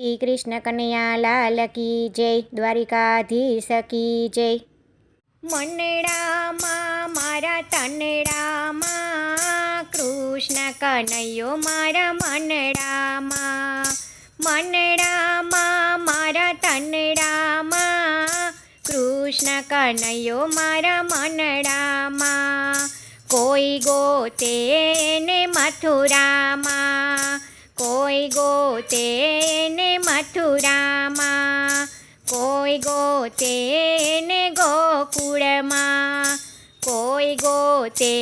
શ્રી કૃષ્ણ કનૈયા લાલ કી જય, દ્વારિકાધીશ કી જય. મનડામાં મારા તનડામાં કૃષ્ણ કનૈયો, મારા મનડામાં મનડામાં મારા તનડામાં કૃષ્ણ કનૈયો, મારા મનડામાં કોઈ ગોતે ને મથુરામાં કોઈ ગોતે ને મથુરામાં, કોઈ ગોતે ને ગોકુળમાં, કોઈ ગોતે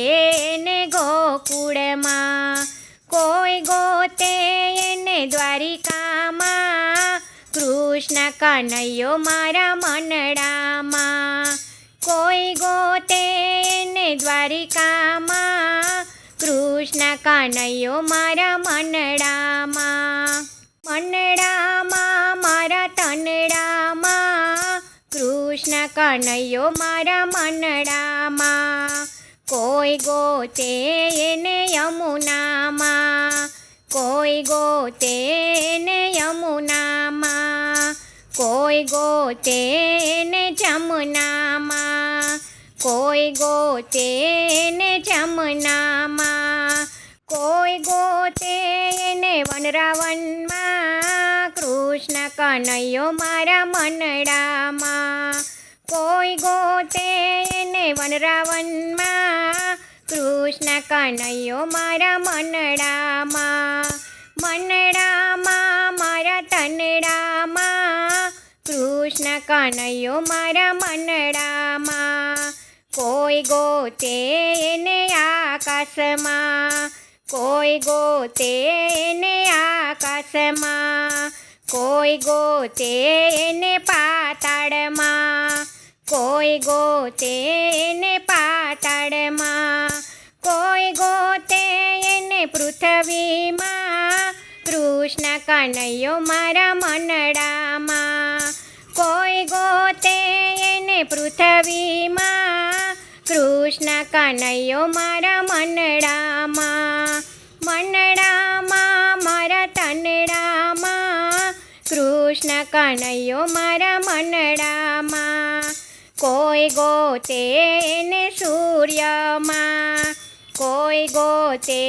ને ગોકુળમાં, કોઈ ગોતે ને દ્વારિકામાં, કૃષ્ણ કનૈયો મારા મનડામાં કોઈ ગોતે ને દ્વારિકામાં કૃષ્ણ કાનૈયો મારા મનડામાં મનડામાં મારા તનડામાં. કૃષ્ણ કનૈયો મારા મનડામાં, કોઈ ગોતે એને યમુનામાં. કોઈ ગોતે એને યમુનામાં, કોઈ ગોતે એને જમનામાં. કોઈ ગોતે ને જમનામાં. કોઈ ગોતે ને વનરાવનમાં કૃષ્ણ કનૈયો મારા મનડામાં. કોઈ ગોતે ને વનરાવનમાં કૃષ્ણ કનૈયો મારા મનડામાં. મનડામાં મારા તનડામાં, કૃષ્ણ કનૈયો મારા મનડામાં. કોઈ ગોતે એને આકાશમાં કોઈ ગોતે ને આકાશમાં, કોઈ ગોતે ને પાતાળમાં, કોઈ ગોતે ને પાતાળમાં, કોઈ ગોતે ને પૃથ્વીમાં, કૃષ્ણ કનૈયો મારા મનડામાં કોઈ ગોતે ને પૃથ્વીમાં કૃષ્ણ કનૈયો મારા મનડામાં મનડામાં મારા તનડામાં, કૃષ્ણ કનૈયો મારા મનડામાં, કોઈ ગોતે ને સૂર્યમાં, કોઈ ગોતે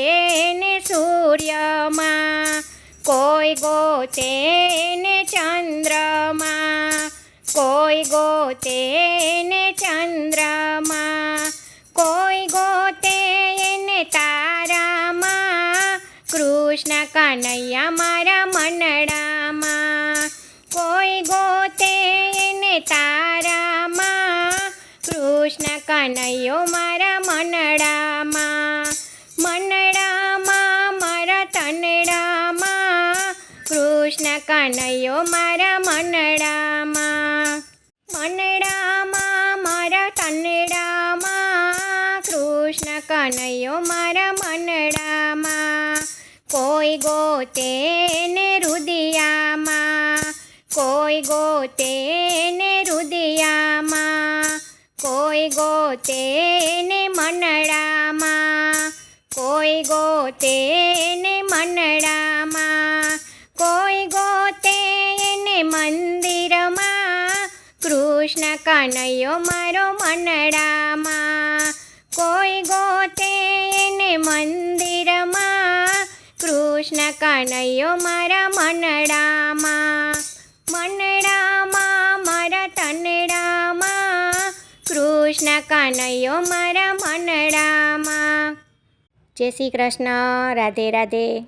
ને સૂર્યમાં, કોઈ ગોતે ને ચંદ્રમાં, કોઈ ગોતે કૃષ્ણ કનૈયા મારા મનડામાં કોઈ ગોતે ને તારામાં. કૃષ્ણ કનૈયો મારા મનડામાં મનડામાં મારા તનડામાં કૃષ્ણ કનૈયો મારા મનડામાં મનડામાં મારા તનડામાં કૃષ્ણ કનૈયો મારા મનડામાં કોઈ ગોતે ને રુદિયામાં, કોઈ ગોતે ને રુદિયામાં, કોઈ ગોતે ને મનડામાં કોઈ ગોતે ને મનડામાં કોઈ ગોતે ને મંદિરમાં, કૃષ્ણ કનૈયો મારો મનડામાં કોઈ ગોતે ને મંદિરમાં કૃષ્ણ કનૈયો મારા મનડામાં મનડામાં મારા તનડામાં, કૃષ્ણ કનૈયો મારા મનડામાં. જય શ્રી કૃષ્ણ. રાધે રાધે.